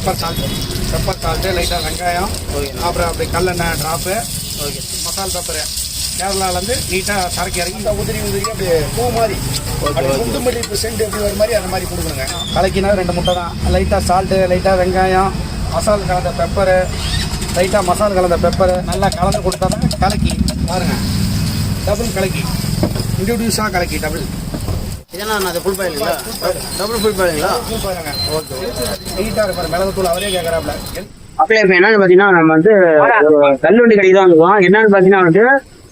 Pepper salt pepper salt லைட்டாக வெங்காயம். Okay அப்புறம் அப்படி கல்லெண்ணெய் ட்ராப்பு ஓகே. மசால் பெப்பரு கேரளாலேருந்து நீட்டாக சரக்கு இறக்கி இந்த உதிரி உதிரி அப்படி பூ மாதிரி. அப்படி குண்டுமல்லி இப்போ சென்ட் எப்படி வர மாதிரி அந்த மாதிரி கொடுக்கணுங்க. கலக்கினா ரெண்டு முட்டை தான். லைட்டாக சால்ட்டு லைட்டாக வெங்காயம் மசால் கலந்த பெப்பரு லைட்டாக மசால் கலந்த பெப்பரு நல்லா கலந்து கொடுத்தா தான் கலக்கி. பாருங்க. டபுள் கலக்கி. இன்ட்ரடியூஸாக கலக்கி டபுள் இதெல்லாம் அது ஃபுல் பாயிலுங்களா டபுள் ஃபுல் பாயிலுங்களா பூ பாருங்க ஓகே நீட்டாக இருப்பார். மிளகுத்தூள் அவரே கேட்குறாப்புல அப்படியே இப்போ என்னன்னு பார்த்தீங்கன்னா நம்ம வந்து ஒரு தள்ளுவண்டி கடைக்கு தான் வந்துருக்கோம். என்னன்னு பார்த்தீங்கன்னா வந்து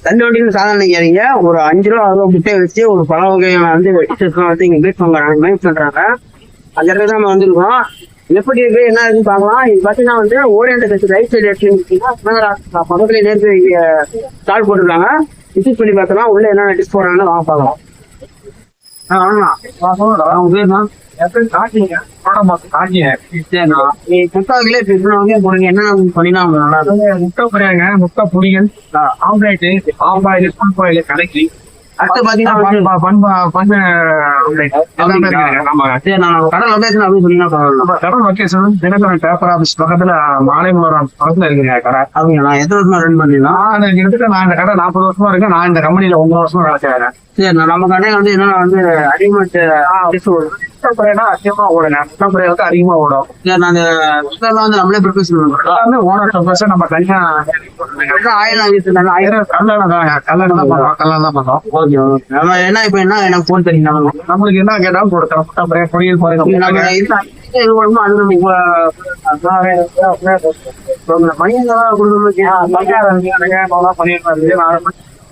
தள்ளுவண்டின்னு சாதாரண கேறீங்க ஒரு அஞ்சு ரூபா அறுபது முட்டை வச்சு ஒரு பல வகையான வந்து டிஷஸ்லாம் வந்து இங்கே மீட் பண்ணுறாங்க மீட் பண்ணுறாங்க அந்த இடத்துல தான் நம்ம வந்திருக்கோம். எப்படி இருக்கு என்ன இருக்குன்னு பார்க்கலாம். இது பார்த்தீங்கன்னா வந்து ஓரியன்ட் கட்சி ரைட் சைடு எடுத்துக்கிட்டீங்கன்னா பக்கத்துல நேற்று ஸ்டால் போட்டிருக்காங்க. விசிட் பண்ணி பார்த்தோம்னா உள்ள என்ன டிஷ் போடுறாங்கன்னு வாங்க பார்க்கலாம். ஆ நீ போடுங்க என்ன பண்ணினா முட்டை புரியாங்க முட்டை புரியல் omelette half boil full boil கலக்கி அடுத்து பாத்தீங்கன்னா வந்து சரி நான் கடை லொகேஷன் அப்படின்னு சொன்னீங்கன்னா பரவாயில்ல. கடை லொக்கேஷன் தினகரன் பேப்பர் ஆஃபீஸ் பக்கத்துல மாலைமலரம் பக்கத்துல இருக்குங்க கடை. நான் எத்தனை வருஷமா ரன் பண்ணிடலாம் நான் எடுத்துட்டு நான் இந்த கடை நாற்பது வருஷமா இருக்கேன். நான் இந்த கம்பெனில ஒன்பது வருஷமா வேலை செய்யறேன் சரி நான் நம்ம கடையில் வந்து என்னன்னா வந்து அடிமட் முட்டை பிரியாணா அதிகமா ஓடுங்க. முட்டை பிரியா வந்து அதிகமா ஓடும். புத்தகம்லாம் வந்து நம்மளே ப்ரிப்பேர் பண்ணுவோம் ஓனர் பர்சன் நம்ம தனியா ஆயில் ஆகிட்டு ஆயிரம் கல்லணை தான் கல்லணை தான் பண்றோம் கல்லணை தான் ஓகே ஓகே. நம்ம என்ன இப்போ என்ன எனக்கு ஃபோன் நம்ம நம்மளுக்கு என்ன கேட்டாலும் கொடுத்தோம் முட்டை பிரியா பொரியல் வேணுமோ அது நம்ம பையன்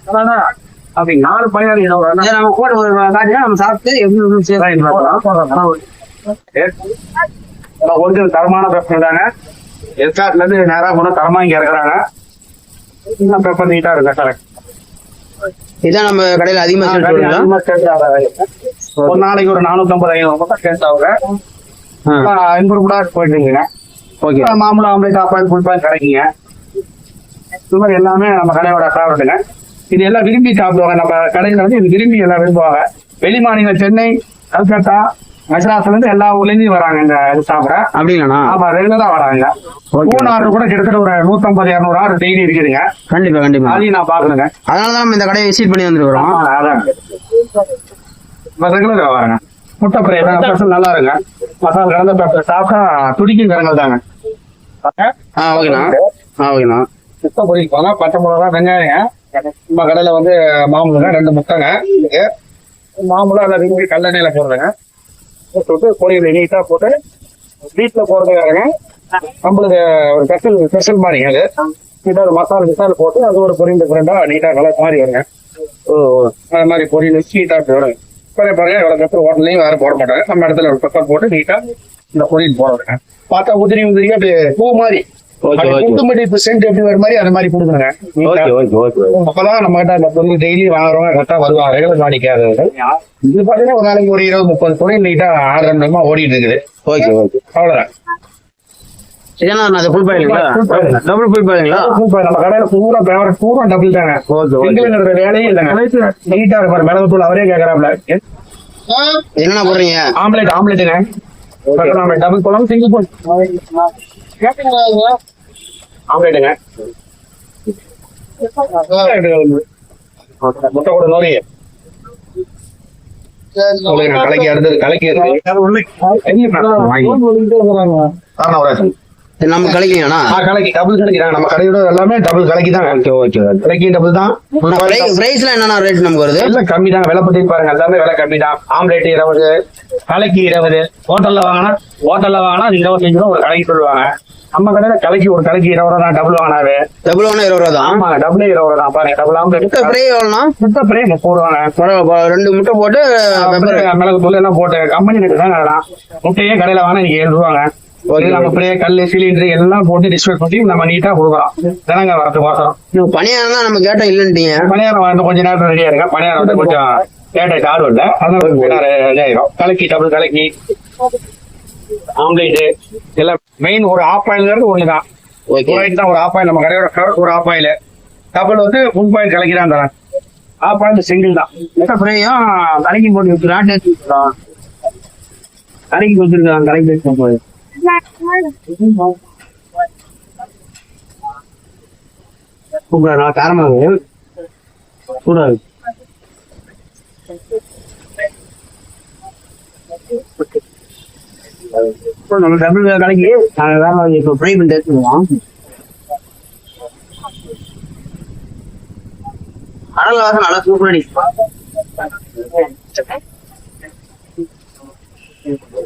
கொடுக்கணும் அப்படி நாலு பையன் சரி, நம்ம கூட ஒரு காட்டினா நம்ம சாப்பிட்டு எப்படி சரி. ஒரிஜினல் தரமான பேப்பர் தாங்க எஸ்காட்ல இருந்து நேரா போனா தரமா இங்க இறக்குறாங்க. இன்னும் பேப்பர் நீட்டா இருக்கு கரெக்ட் இதான் நம்ம கடையில அதிகமா ஒரு நாளைக்கு ஒரு நானூத்தி ஐநூறு சேல்ஸ் ஆகுங்க கூட போயிட்டு இருக்குங்க. Okay. Omelette half oil full boil கிடைக்குங்க. இது மாதிரி எல்லாமே நம்ம கடையோட ஃபேவரட்டுங்க இது எல்லாம் விரும்பி சாப்பிடுவாங்க. நம்ம கடையில வந்து இது விரும்பி எல்லாம் விரும்புவாங்க. வெளி மாநிலம் சென்னை கல்கத்தா மெட்ராஸ்ல இருந்து எல்லா ஊர்லேயும் வராங்க இந்த இது சாப்பிட. அப்படிங்களாண்ணா? ஆமா ரெகுலரா வராங்க. ஃபோன் ஆர்டர் கூட கிட்டத்தட்ட ஒரு நூத்தம்பது இரநூறு ஆர்டர் டெய்லி இருக்குதுங்க. கண்டிப்பா கண்டிப்பா. அதையும் நான் பாக்கணுங்க அதனால தான் நம்ம இந்த கடையை விசிட் பண்ணி வந்துருக்கிறோம். அதான். ரெகுலரா வரேங்க. முட்டை ஃப்ரை ஸ்பெஷல் நல்லா இருங்க மசாலா கலந்த பேப்பர் சாப்பிட்டா துடிக்கும் கரங்கள் தாங்க. ஆ ஓகேண்ணா. ஆ ஓகேண்ணா. முட்டை பொரிப்பாங்க பச்சை மிளகா வெங்காயங்க நம்ம கடையில வந்து மாமூலுங்க ரெண்டு முட்டைங்க. இருக்கு மாமூலா எல்லாம் விரும்பி கல்லெண்ணெயில போடுறேங்க. போட்டு பொரியல் நீட்டா போட்டு வீட்டுல போடுறதுக்காக நம்மளுக்கு ஒரு ஸ்பெஷல் ஸ்பெஷல் மாதிரிங்க அது. நீட்டா ஒரு மசாலா கிசால் போட்டு அது ஒரு பொரியல் டிஃபரெண்டா நீட்டா கலர் மாதிரி வருங்க. ஓ. அது மாதிரி பொரியல் வச்சு நீட்டா போடுங்க. பாருங்க பாருங்க எவ்வளவு பெப்பர் ஹோட்டல்லையும் வேற போட மாட்டாங்க. நம்ம இடத்துல ஒரு பெப்பர் போட்டு நீட்டா இந்த பொரியல் போடுறேங்க பார்த்தா உதிரி உதிரியா அப்படியே பூ மாதிரி. ஓகே ஓகே குண்டுமல்லி இப்போ சென்ட் எப்படி வர மாதிரி அந்த மாதிரி கொடுக்குறேங்க ஓகே ஓகே ஓகே அப்பதான் நம்ம கிட்ட அந்த பொருள் டெய்லி வாங்குறவங்க கரெக்டா வருவாங்க. ரெகுலர் வாடிக்கையாளர்கள். இது பாத்தீங்கன்னா ஒரு நாளைக்கு ஒரு இருபது முப்பது துறை நீட்டா ஆறு ரெண்டு ஓடிட்டு இருக்குது ஓகே ஓகே அவ்வளவுதான். இதெல்லாம் அது ஃபுல் பாயிலுங்களா. டபுள் ஃபுல் பாயிலுங்களா நம்ம கடையில பூரா பூரா டபுள் தாங்க. ஓகே ஓகே வேலையே இல்லைங்க. நீட்டா இருப்பாரு மிளகு தூள் அவரே கேக்குறாப்ல என்னண்ணா போடுறீங்க? ஆம்லெட் ஆம்லெட்டுங்க ஆம்லெட் டபுள் போலாம் சிங்கிள் போல் ஆம்லெட்டுங்க முட்டை கூட நான் கலக்கி அடுத்தது கலக்கி இருக்கு. நம்ம கழிக்கலீங்கண்ணா கலக்கி டபுள் கலக்கிறாங்க நம்ம கடையோட எல்லாமே டபுள் கலக்கி தான். கலக்கி டபுள் தான். பிரைஸ்ல என்னண்ணா ரேட் நமக்கு வருது? எல்லாம் கம்மி தான். விலை பத்தி பாருங்க. எல்லாமே விலை கம்மி தான். ஆம்லேட் இருபது கலக்கி இருபது. ஹோட்டல்ல வாங்கினா ஹோட்டல்ல வாங்கினா இருபத்தஞ்சு ரூபா ஒரு கலக்கி சொல்லுவாங்க. நம்ம கடையில கலக்கி ஒரு கலக்கி இருபது ரூபா தான். டபுள் வாங்கினாரு டபுள் ஒன்று இருபது ரூபா தான்? ஆமா டபுள் இருபது ரூபா தான். பாருங்க டபுள் ஆம்லேட் முட்டை ஃப்ரை எவ்வளோண்ணா? முட்டை பிரே முப்பது ரூபாங்க ரெண்டு முட்டை போட்டு மிளகு தூள் எல்லாம் போட்டு கம்பெனி ரேட்டு தான் முட்டையே கடையில வாங்கினா நீங்க ஏழு ரூபாங்க. நம்ம பிரே கல் சிலிண்டர் எல்லாம் போட்டு டிஸ்பேக் பண்ணி நம்ம நீட்டா கொடுக்குறோம். தினங்க வரது மாசம் நீங்க பணியாரம் தான் நம்ம கேட்டோம் இல்லைன்ட்டீங்க. பணியாரம் வந்து கொஞ்ச நேரம் ரெடியா இருங்க. பணியாரம் வந்து கொஞ்சம் லேட் ஆகும் இல்ல. அதனால ரெடி ஆயிரும். கலக்கி டபுள் கலக்கி ஆம்லேட் எல்லாம் மெயின் ஒரு ஆஃப் ஆயில்ங்கிறது ஒரு ஆயில் தான் ஒரு ஆஃப் ஆயில் நம்ம கடையோட ஒரு ஆஃப் ஆயில் டபுள் வந்து ஃபுல் பாயில் கலக்கி தான் தரேன் ஆஃப் ஆயில் சிங்கிள் தான். முட்டை ஃப்ரையும் கலக்கி போட்டு விற்கிறான் கலக்கி கொடுத்துருக்காங்க கலக்கி போய் சூப்பரா நல்லா காரமா இருக்கு நம்ம டபுள் கடைக்கு நாங்கள் வேற இப்போ ஃப்ரை பண்ணி எடுத்துக்குவோம் கடல் வாசம் நல்லா சூப்பராக நிற்கும்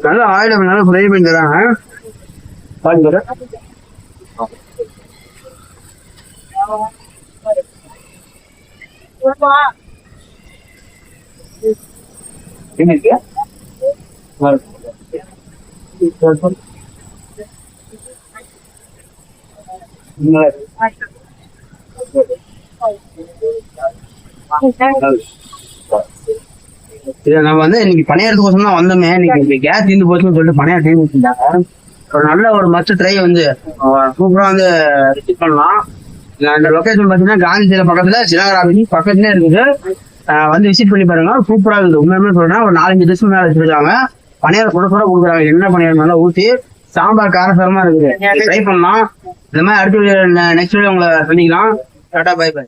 நல்லா ஆயில் நல்லா ஃப்ரை பண்ணி தராங்க பாருங்க என்ன இருக்கு நம்ம வந்து இன்னைக்கு பணியாரத்துக்கோசம் தான் வந்தோமே. இன்னைக்கு கேஸ் தீர்ந்து போச்சுன்னு சொல்லிட்டு பணியாரம் தீர்ந்து வச்சிருந்தாங்க ஒரு நல்ல ஒரு மஸ்ட் ட்ரை வந்து சூப்பரா வந்து ரிசீவ் பண்ணலாம். இந்த லொகேஷன் பார்த்தீங்கன்னா காந்தி சிலை பக்கத்துல சிலகராபதி பக்கத்துலேயே இருக்குது. வந்து விசிட் பண்ணி பாருங்க. சூப்பரா இருக்குது. உண்மையுமே சொல்றேன் ஒரு நாலஞ்சு டிஷ் மேல வச்சிருக்காங்க. பணியாரம் கூட கூட கொடுக்குறாங்க. என்ன பணியாரம் நல்லா ஊற்றி சாம்பார் காரசாரமா இருக்குது. ட்ரை பண்ணலாம். இந்த மாதிரி அடுத்த நெக்ஸ்ட் வீடியோ உங்களை சந்திக்கலாம். Tata bye by